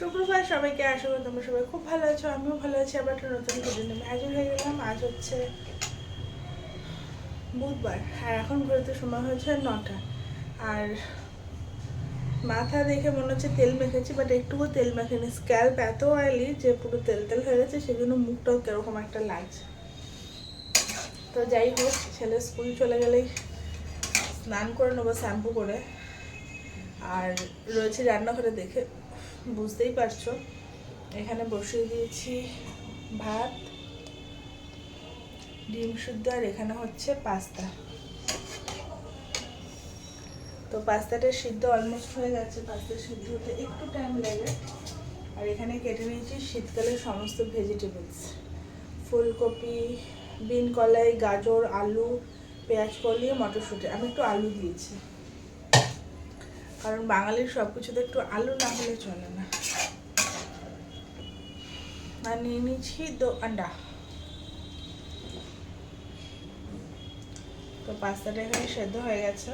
সুপ্রভাত, সবাইকে করি তোমরা সবাই খুব ভালো আছো, আমিও ভালো আছি, আবার একটা নতুন ভিডিও নিয়ে হাজির হয়ে গেলাম। আজ হচ্ছে বুধবার, আর এখন ঘুরতে সময় হয়েছে নটা। আর মাথা দেখে মনে হচ্ছে তেল মেখেছি বাট একটুকু তেল মেখেনি। স্ক্যাল্প এত অয়েলি যে পুরো তেল তেল হয়ে গেছে, সেজন্য মুখটাও কীরকম একটা লাগছে। তো যাই হোক, ছেলে স্কুল চলে গেলেই স্নান করে নেব শ্যাম্পু করে। আর রয়েছে রান্নাঘরে দেখে বুঝতেই পারছ। এখানে বসিয়ে দিয়েছি ভাত, ডিম শুদ্ধ আর এখানে হচ্ছে পাস্তা। তো পাস্তাটা সিদ্ধ অলমোস্ট হয়ে গেছে। পাস্তা সিদ্ধ হতে একটু টাইম লাগে। আর এখানে কেটে নিয়েছি শীতকালের সমস্ত ভেজিটেবলস ফুলকপি বিন কলাই গাজর, আলু, পেঁয়াজ কলি মটরশুঁটি। আমি একটু আলু দিয়েছি। কারণ বাঙালির সব কিছুতে একটু আলু না হলে চলে না। নিয়ে নিয়েছি দো আন্ডা। তো পাস্তাটা এখানে সেদ্ধ হয়ে গেছে।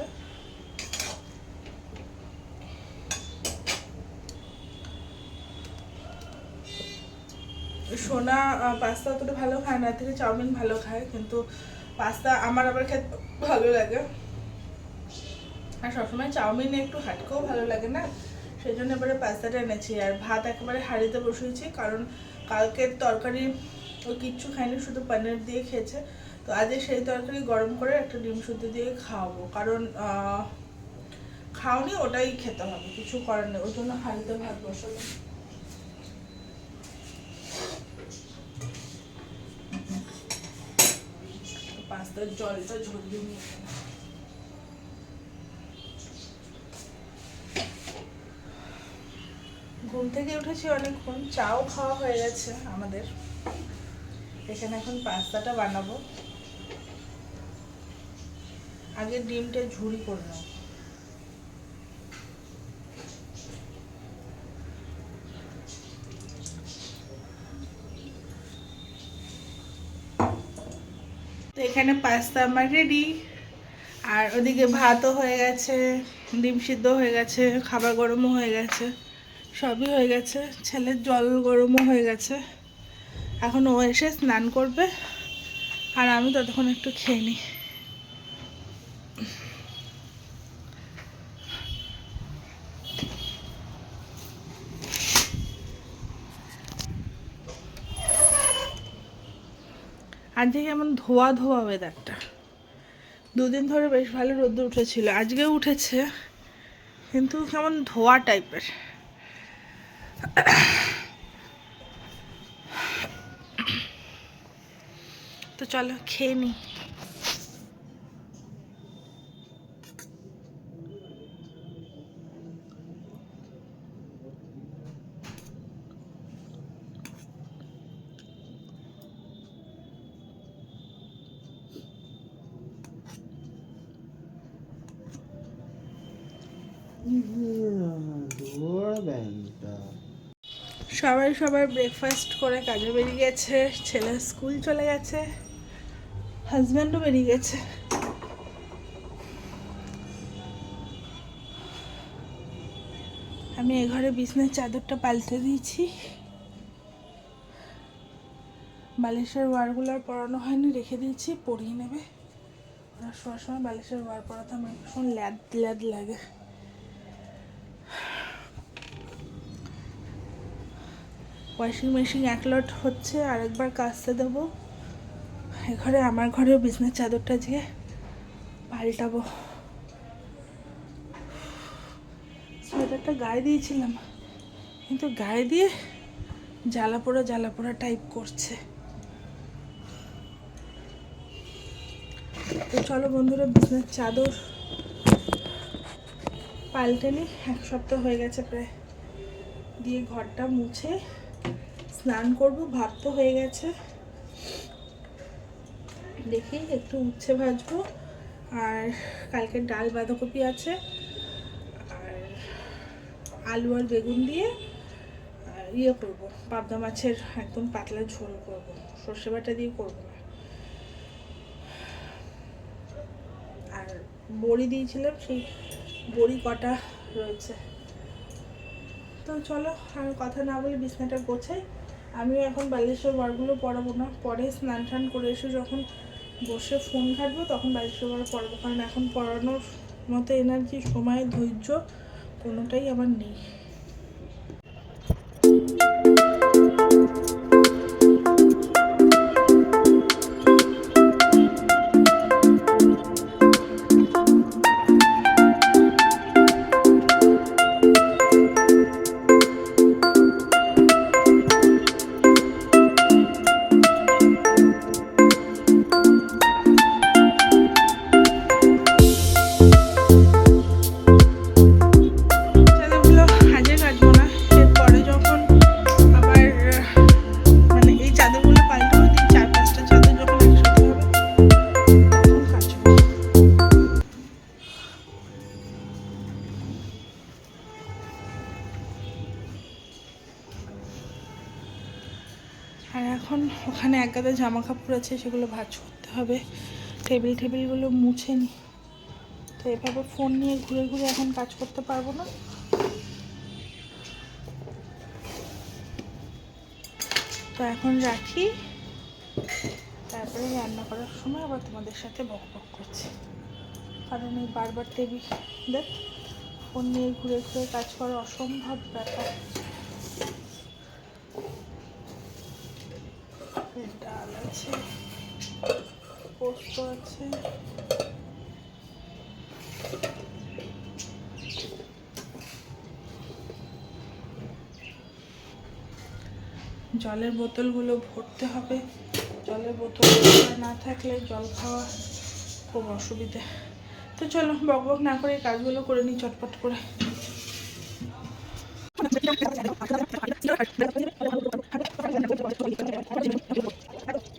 সোনা পাস্তা অতটা ভালো খায় না থেকে চাউমিন ভালো খায়, কিন্তু পাস্তা আমার আবার খেতে ভালো লাগে। আর সবসময় চাউমিন একটু হাটকেও ভালো লাগে না? সেই জন্য এবারে পাস্তাটা এনেছি। আর ভাত একেবারে হাঁড়িতে বসিয়েছি, কারণ কালকের তরকারি ও কিচ্ছু খায়নি শুধু পনির দিয়ে খেয়েছে। তো আজকে সেই তরকারি গরম করে একটা ডিম শুদ্ধ দিয়ে খাওয়াবো। কারণ খাওনি, ওটাই খেতে হবে। কিছু করার নেই ওই জন্য হাঁড়িতে ভাত বসাবো পাস্তার জলটা ঝরিয়ে নিয়ে ঘুম থেকে উঠেছি অনেকক্ষণ, চাও খাওয়া হয়ে গেছে আমাদের। এখানে এখন পাস্তাটা বানাবো। আগে ডিমটা ঝুড়ি করে তো এখানে পাস্তা আমার রেডি আর ওদিকে ভাতও হয়ে গেছে, ডিম সিদ্ধ হয়ে গেছে, খাবার গরমও হয়ে গেছে। সবই হয়ে গেছে। ছেলের জল গরমও হয়ে গেছে। এখন ও এসে স্নান করবে আর আমি ততক্ষণ একটু খেয়ে নিই। আজকে কেমন ধোয়া ধোয়া ওয়েদারটা দুদিন ধরে বেশ ভালো রোদ্দুর উঠেছিল। আজকেও উঠেছে, কিন্তু কেমন ধোয়া টাইপের তো চলো খেয়ে নিই সবাই সবার ব্রেকফাস্ট করে কাজে বেরিয়ে গেছে ছেলে স্কুল চলে গেছে হাজব্যান্ডও বেরিয়ে গেছে। আমি এ ঘরে বিছনার চাদরটা পাল্টে দিয়েছি। বালিশের ওয়ারগুলো আর পরানো হয়নি, রেখে দিয়েছি, পরিয়ে নেবে। আর শোয়ার সময় বালিশের ওয়ার পরাতে আমার ভীষণ ল্যাদ ল্যাদ লাগে। ওয়াশিং মেশিন এক লট হচ্ছে, আরেকবার কাচতে দেবো। ঘরে, আমার ঘরেও বিছনার চাদরটা দিয়ে পাল্টাবো। সোয়েটারটা গায়ে দিয়েছিলাম, কিন্তু গায়ে দিয়ে জ্বালা পোড়া জ্বালা পোড়া টাইপ করছে। তো চলো বন্ধুরা বিছনার চাদর পাল্টে নি, এক সপ্তাহ হয়ে গেছে প্রায়। দিয়ে ঘরটা মুছে স্নান করব, ভাত তো হয়ে গেছে। দেখি একটু উচ্ছে ভাজবো। আর কালকে ডাল বাঁধাকপি আছে, আর আলু আর বেগুন দিয়ে ইয়ে করব, পাবদা মাছের একদম পাতলা ঝোল করব, সর্ষে বাটা দিয়ে করব না। আর বড়ি দিয়েছিলাম, সেই বড়ি কটা রয়েছে। তো চলো আমি কথা না বলে বিছনাটা গোছাই। আমিও এখন বালিশের বারগুলো পরাবো না। পরে স্নান টান করে এসে যখন বসে ফোন ঘাটবো, তখন বালিশের বার পরাবো কারণ এখন পড়ানোর মতো এনার্জি সময়, ধৈর্য কোনোটাই আমার নেই। গাদা জামা কাপড় আছে সেগুলো ভাজ করতে হবে। টেবিল টেবিলগুলো মুছে নি। তো এভাবে ফোন নিয়ে ঘুরে ঘুরে এখন কাজ করতে পারব না। তো এখন রাখি। তারপরে রান্না করার সময় আবার তোমাদের সাথে বক বক করছি। কারণ এই বারবার টেবিল দেখ ফোন নিয়ে ঘুরে ঘুরে কাজ করা অসম্ভব ব্যাপার। ডাল আছে, পোস্ত আছে। জলের বোতলগুলো ভরতে হবে। জলের বোতল না থাকলে জল খাওয়া খুব অসুবিধে। তো চলো, বক বক না করে কাজগুলো করে নিই চটপট করে। あっ!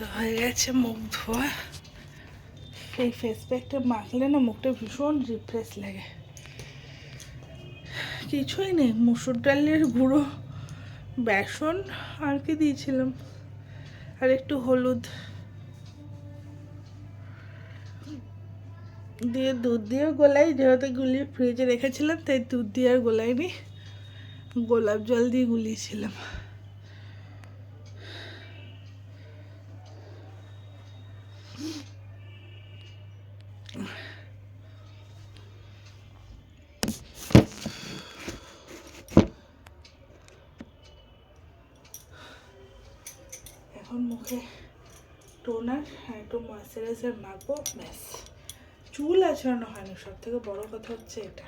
তো হয়ে গেছে মুখ ধোয়া। এই ফেস প্যাকটা মাখলে না মুখটা ভীষণ রিফ্রেশ লাগে। কিছুই নেই, মুসুর ডালের গুঁড়ো, বেসন আর কি দিয়েছিলাম। আর একটু হলুদ। দিয়ে দুধ দিয়ে গোলাই, যেহেতু গুলিয়ে ফ্রিজে রেখেছিলাম, তাই দুধ দিয়ে আর গোলাইনি। গোলাপ জল দিয়ে গুলিয়েছিলাম। এখন মুখে টোনার আর একটু ময়শ্চারাইজার মাখবো, ব্যাস। চুল আছড়ানো হয়নি সব থেকে বড়ো কথা হচ্ছে এটা।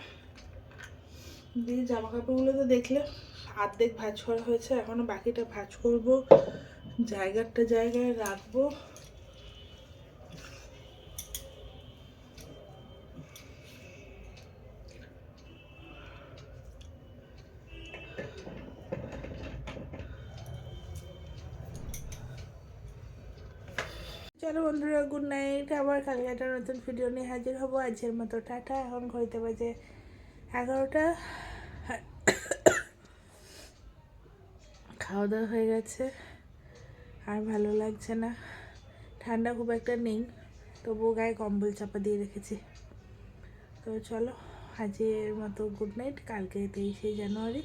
দিয়ে জামা কাপড়গুলো তো দেখলে আর্ধেক ভাঁজ করা হয়েছে এখনও বাকিটা ভাঁজ করব জায়গাটা জায়গায় রাখব। চলো বন্ধুরা, গুড নাইট। আবার কালকে একটা নতুন ভিডিও নিয়ে হাজির হব। আজকের মতো টাটা। এখন ঘড়িতে বাজে এগারোটা। খাওয়া দাওয়া হয়ে গেছে। আর ভালো লাগছে না। ঠান্ডা খুব একটা নেই, তবুও গায়ে কম্বল চাপা দিয়ে রেখেছি। তো চলো, আজকের মতো গুড নাইট। কালকে তেইশে জানুয়ারি।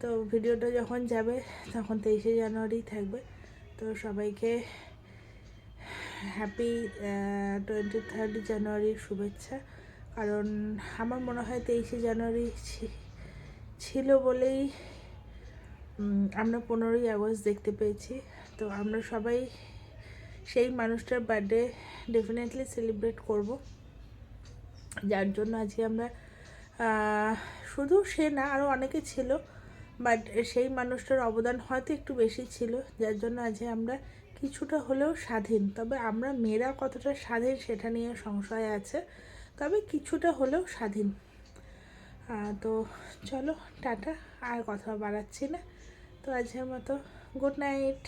তো ভিডিওটা যখন যাবে, তখন তেইশে জানুয়ারি থাকবে। তো সবাইকে হ্যাপি টোয়েন্টি থার্ড জানুয়ারির শুভেচ্ছা। কারণ আমার মনে হয় তেইশে জানুয়ারি ছিল বলেই আমরা পনেরোই আগস্ট দেখতে পেয়েছি। তো আমরা সবাই সেই মানুষটার বার্থডে ডেফিনেটলি সেলিব্রেট করব। যার জন্য আজকে আমরা শুধু সে না আরও অনেকে ছিল। বাট সেই মানুষটার অবদান হয়তো একটু বেশি ছিল। যার জন্য আজকে আমরা কিছুটা হলেও স্বাধীন। তবে আমরা মেয়েরা কতটা স্বাধীন সেটা নিয়ে সংশয় আছে, তবে কিছুটা হলেও স্বাধীন। তো চলো, টাটা, আর কথা বাড়াচ্ছি না। তো আজকের মতো গুড নাইট